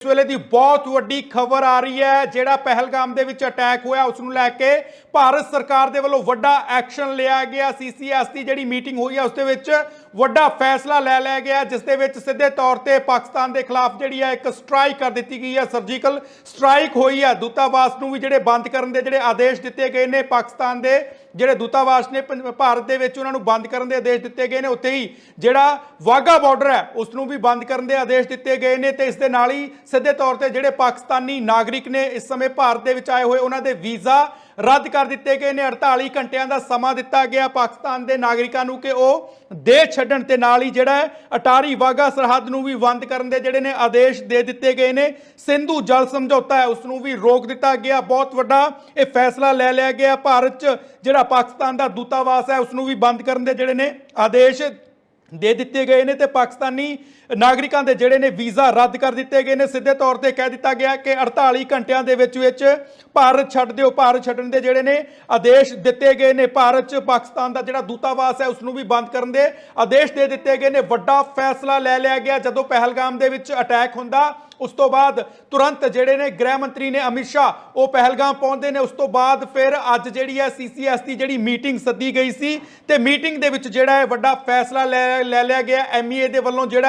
ਇਸ ਵੇਲੇ ਦੀ ਬਹੁਤ ਵੱਡੀ ਖਬਰ ਆ ਰਹੀ ਹੈ, ਜਿਹੜਾ ਪਹਿਲਗਾਮ ਦੇ ਵਿੱਚ ਅਟੈਕ ਹੋਇਆ, ਉਸ ਨੂੰ ਲੈ ਕੇ ਭਾਰਤ ਸਰਕਾਰ ਦੇ ਵੱਲੋਂ ਵੱਡਾ ਐਕਸ਼ਨ ਲਿਆ ਗਿਆ। ਸੀਸੀਐਸ ਦੀ ਜਿਹੜੀ ਮੀਟਿੰਗ ਹੋਈ ਹੈ, ਉਸ ਦੇ ਵਿੱਚ ਵੱਡਾ ਫੈਸਲਾ ਲੈ ਲਿਆ ਗਿਆ, ਜਿਸ ਦੇ ਵਿੱਚ ਸਿੱਧੇ ਤੌਰ ਤੇ ਪਾਕਿਸਤਾਨ ਦੇ ਖਿਲਾਫ ਜਿਹੜੀ ਹੈ, ਇੱਕ ਸਟ੍ਰਾਈਕ ਕਰ ਦਿੱਤੀ ਗਈ ਹੈ, ਸਰਜੀਕਲ ਸਟ੍ਰਾਈਕ ਹੋਈ ਹੈ। ਦੂਤਾਵਾਸ ਨੂੰ ਵੀ ਜਿਹੜੇ ਬੰਦ ਕਰਨ ਦੇ ਜਿਹੜੇ ਆਦੇਸ਼ ਦਿੱਤੇ ਗਏ ਨੇ, ਪਾਕਿਸਤਾਨ ਦੇ ਜਿਹੜੇ ਦੂਤਾਵਾਸ ਨੇ ਪੰਜ- ਭਾਰਤ ਦੇ ਵਿੱਚ ਉਹਨਾਂ ਨੂੰ ਬੰਦ ਕਰਨ ਦੇ ਆਦੇਸ਼ ਦਿੱਤੇ ਗਏ ਨੇ। ਉੱਥੇ ਹੀ ਜਿਹੜਾ ਵਾਗਾ ਬਾਰਡਰ ਹੈ, ਉਸ ਨੂੰ ਵੀ ਬੰਦ ਕਰਨ ਦੇ ਆਦੇਸ਼ ਦਿੱਤੇ ਗਏ ਨੇ ਤੇ ਇਸ ਦੇ ਨਾਲ ਹੀ ਸਿੱਧੇ ਤੌਰ ਤੇ ਜਿਹੜੇ ਪਾਕਿਸਤਾਨੀ ਨਾਗਰਿਕ ਨੇ ਇਸ ਸਮੇਂ ਭਾਰਤ ਦੇ ਵਿੱਚ ਆਏ ਹੋਏ, ਉਹਨਾਂ ਦੇ ਵੀਜ਼ਾ ਰੱਦ ਕਰ ਦਿੱਤੇ ਗਏ ਨੇ। 48 ਘੰਟਿਆਂ ਦਾ ਸਮਾਂ ਦਿੱਤਾ ਗਿਆ ਪਾਕਿਸਤਾਨ ਦੇ ਨਾਗਰਿਕਾਂ ਨੂੰ ਕਿ ਉਹ ਦੇਸ਼ ਛੱਡਣ ਤੇ ਨਾਲ ਹੀ ਜਿਹੜਾ ਅਟਾਰੀ ਵਾਗਾ ਸਰਹੱਦ ਨੂੰ ਵੀ ਬੰਦ ਕਰਨ ਦੇ ਜਿਹੜੇ ਨੇ ਆਦੇਸ਼ ਦੇ ਦਿੱਤੇ ਗਏ ਨੇ। ਸਿੰਧੂ ਜਲ ਸਮਝੌਤਾ ਹੈ ਉਸ ਨੂੰ ਵੀ ਰੋਕ ਦਿੱਤਾ ਗਿਆ। ਬਹੁਤ ਵੱਡਾ ਇਹ ਫੈਸਲਾ ਲੈ ਲਿਆ ਗਿਆ। ਭਾਰਤ 'ਚ ਜਿਹੜਾ ਪਾਕਿਸਤਾਨ ਦਾ ਦੂਤਾਵਾਸ ਹੈ ਉਸ ਨੂੰ ਵੀ ਬੰਦ ਕਰਨ ਦੇ ਜਿਹੜੇ ਨੇ ਆਦੇਸ਼ ਦੇ ਦਿੱਤੇ ਗਏ ਨੇ ਤੇ ਪਾਕਿਸਤਾਨੀ ਨਾਗਰਿਕਾਂ ਦੇ ਜਿਹੜੇ ਨੇ ਵੀਜ਼ਾ ਰੱਦ ਕਰ ਦਿੱਤੇ ਗਏ ਨੇ। ਸਿੱਧੇ ਤੌਰ ਤੇ ਕਹਿ ਦਿੱਤਾ ਗਿਆ ਕਿ 48 ਘੰਟਿਆਂ ਦੇ ਵਿੱਚ ਵਿੱਚ ਭਾਰਤ ਛੱਡ ਦਿਓ, ਭਾਰਤ ਛੱਡਣ ਦੇ ਜਿਹੜੇ ਨੇ ਆਦੇਸ਼ ਦਿੱਤੇ ਗਏ ਨੇ। ਭਾਰਤ 'ਚ ਪਾਕਿਸਤਾਨ ਦਾ ਜਿਹੜਾ ਦੂਤਾਵਾਸ ਹੈ ਉਸ ਨੂੰ ਵੀ ਬੰਦ ਕਰਨ ਦੇ ਆਦੇਸ਼ ਦੇ ਦਿੱਤੇ ਗਏ ਨੇ। ਵੱਡਾ ਫੈਸਲਾ ਲੈ ਲਿਆ ਗਿਆ। ਜਦੋਂ ਪਹਿਲਗਾਮ ਦੇ ਵਿੱਚ ਅਟੈਕ ਹੁੰਦਾ ਉਸ ਤੋਂ ਬਾਅਦ ਤੁਰੰਤ ਜਿਹੜੇ ਨੇ ਗ੍ਰਹਿ ਮੰਤਰੀ ਨੇ ਅਮਿਤ ਸ਼ਾਹ, ਉਹ ਪਹਿਲਗਾਮ ਪਹੁੰਚਦੇ ਨੇ। ਉਸ ਤੋਂ ਬਾਅਦ ਫਿਰ ਅੱਜ ਜਿਹੜੀ ਹੈ ਸੀਸੀਐਸ ਦੀ ਜਿਹੜੀ ਮੀਟਿੰਗ ਸੱਦੀ ਗਈ ਸੀ ਤੇ ਮੀਟਿੰਗ ਦੇ ਵਿੱਚ ਜਿਹੜਾ ਹੈ ਵੱਡਾ ਫੈਸਲਾ ਲੈ ਲੈ ਲਿਆ ਗਿਆ। ਐਮਈਏ ਦੇ ਵੱਲੋਂ ਜਿਹੜਾ ਹੈ